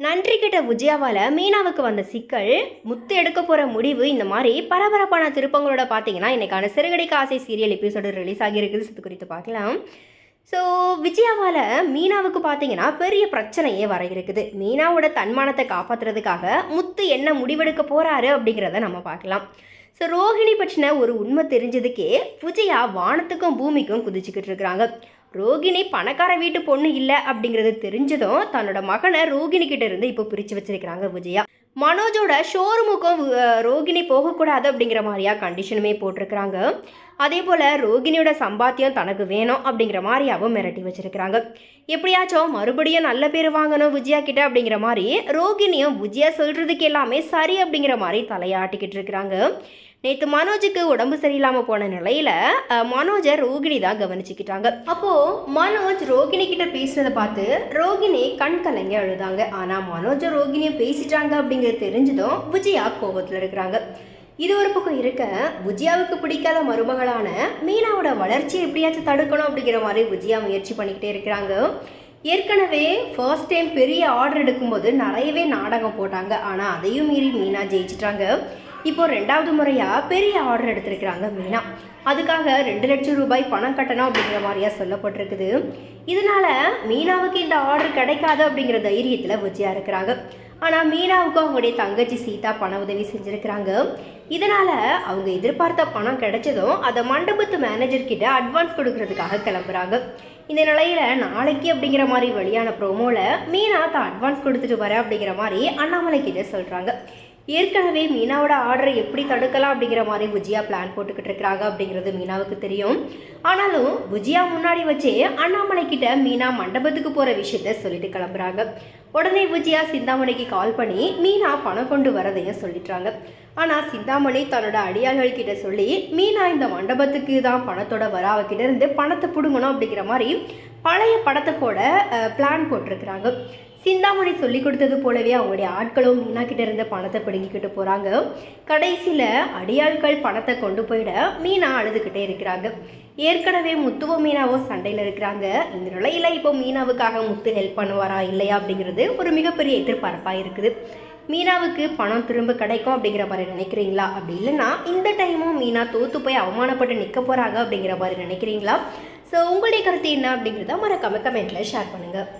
நன்றி கிட்ட விஜயாவால் மீனாவுக்கு வந்த சிக்கல் முத்து எடுக்க போகிற முடிவு இந்த மாதிரி பரபரப்பான திருப்பங்களோட பார்த்தீங்கன்னா இன்றைக்கான சிறுகடிக்க ஆசை சீரியல் எபிசோடு ரிலீஸ் ஆகியிருக்குது இது குறித்து பார்க்கலாம் ஸோ விஜயாவால் மீனாவுக்கு பார்த்தீங்கன்னா பெரிய பிரச்சனையே வர இருக்குது மீனாவோட தன்மானத்தை காப்பாற்றுறதுக்காக முத்து என்ன முடிவெடுக்க போகிறாரு அப்படிங்கிறத நம்ம பார்க்கலாம் ஸோ ரோஹிணி பற்றின ஒரு உண்மை தெரிஞ்சதுக்கே விஜயா வானத்துக்கும் பூமிக்கும் குதிச்சுக்கிட்டு இருக்கிறாங்க. ரோகிணி பணக்கார வீட்டு பொண்ணு இல்லை அப்படிங்கிறது தெரிஞ்சதும் தன்னோட மகனை ரோகிணி கிட்ட இருந்து இப்போ பிரித்து வச்சிருக்கிறாங்க விஜயா. மனோஜோட ஷோரூமுக்கும் ரோகிணி போகக்கூடாது அப்படிங்கிற மாதிரியா கண்டிஷனுமே போட்டிருக்கிறாங்க. அதே போல் ரோகிணியோட சம்பாத்தியம் தனக்கு வேணும் அப்படிங்கிற மாதிரியாவும் மிரட்டி வச்சிருக்கிறாங்க. எப்படியாச்சும் மறுபடியும் நல்ல பேர் வாங்கணும் விஜயா கிட்ட அப்படிங்கிற மாதிரி ரோகிணியும் விஜயா சொல்கிறதுக்கு எல்லாமே சரி அப்படிங்கிற மாதிரி தலையாட்டிக்கிட்டு இருக்கிறாங்க. நேற்று மனோஜுக்கு உடம்பு சரியில்லாமல் போன நிலையில் மனோஜை ரோகிணி தான் கவனிச்சுக்கிட்டாங்க. அப்போது மனோஜ் ரோகிணி கிட்ட பேசுனதை பார்த்து ரோகிணி கண் கலங்கி அழுதாங்க. ஆனால் மனோஜ் ரோகிணியை பேசிட்டாங்க அப்படிங்கிறது தெரிஞ்சதும் விஜயா கோபத்தில் இருக்கிறாங்க. இது ஒரு பக்கம் இருக்க விஜயாவுக்கு பிடிக்காத மருமகளான மீனாவோட வளர்ச்சியை எப்படியாச்சும் தடுக்கணும் அப்படிங்கிற மாதிரி விஜயா முயற்சி பண்ணிக்கிட்டே இருக்கிறாங்க. ஏற்கனவே ஃபர்ஸ்ட் டைம் பெரிய ஆர்டர் எடுக்கும்போது நிறையவே நாடகம் போட்டாங்க. ஆனால் அதையும் மீறி மீனா ஜெயிச்சிட்டாங்க. இப்போ ரெண்டாவது முறையாக பெரிய ஆர்டர் எடுத்திருக்கிறாங்க மீனா. அதுக்காக ரெண்டு லட்சம் ரூபாய் பணம் கட்டணும் அப்படிங்கிற மாதிரியா சொல்லப்பட்டிருக்குது. இதனால மீனாவுக்கு இந்த ஆர்டர் கிடைக்காது அப்படிங்கிற தைரியத்தில் விஜயா இருக்கிறாங்க. ஆனால் மீனாவுக்கு அவங்களுடைய தங்கச்சி சீதா பண உதவி செஞ்சுருக்கிறாங்க. இதனால் அவங்க எதிர்பார்த்த பணம் கிடைச்சதும் அதை மண்டபத்து மேனேஜர்கிட்ட அட்வான்ஸ் கொடுக்கறதுக்காக கிளம்புறாங்க. இந்த நிலையில் நாளைக்கு அப்படிங்கிற மாதிரி வெளியான ப்ரோமோவில் மீனா தான் அட்வான்ஸ் கொடுத்துட்டு வரேன் அப்படிங்கிற மாதிரி அண்ணாமலை கிட்ட சொல்கிறாங்க ஏற்கனவே மீனாவோட ஆர்டரை எப்படி தடுக்கலாம் அப்படிங்கிற மாதிரி புஜியா பிளான் போட்டுக்கிட்டு இருக்கிறாங்க அப்படிங்கிறது மீனாவுக்கு தெரியும். ஆனாலும் புஜியா முன்னாடி வச்சே அண்ணாமலை கிட்ட மீனா மண்டபத்துக்கு போகிற விஷயத்த சொல்லிட்டு கிளம்புறாங்க. உடனே விஜயா சிந்தாமணிக்கு கால் பண்ணி மீனா பணம் கொண்டு வரதையும் சொல்லிட்டாங்க ஆனால் சிந்தாமணி தன்னோட அடியாள்கள் கிட்ட சொல்லி மீனா இந்த மண்டபத்துக்கு தான் பணத்தோட வர அவகிட்ட இருந்து பணத்தை பிடுங்கணும் அப்படிங்கிற மாதிரி பழைய படத்தை போட பிளான் போட்டிருக்கிறாங்க. சிந்தாமணி சொல்லி கொடுத்தது போலவே அவங்களுடைய ஆட்களும் மீனா கிட்ட இருந்த பணத்தை பிடுங்கிக்கிட்டு போகிறாங்க கடைசியில் அடியாட்கள் பணத்தை கொண்டு போயிட மீனா அழுதுகிட்டே இருக்கிறாங்க. ஏற்கனவே முத்துவும் மீனாவும் சண்டையில் இருக்கிறாங்க. இந்த நிலையில் இப்போ மீனாவுக்காக முத்து ஹெல்ப் பண்ணுவாரா இல்லையா அப்படிங்கிறது ஒரு மிகப்பெரிய எதிர்பார்ப்பாக இருக்குது. மீனாவுக்கு பணம் திரும்ப கிடைக்கும் அப்படிங்கிற மாதிரி நினைக்கிறீங்களா? அப்படி இல்லைன்னா இந்த டைமும் மீனா தோத்து போய் அவமானப்பட்டு நிற்க போகிறாங்க அப்படிங்கிற மாதிரி நினைக்கிறீங்களா? ஸோ உங்களுடைய கருத்து என்ன அப்படிங்கிறத மறக்காம கமெண்ட்டில் ஷேர் பண்ணுங்கள்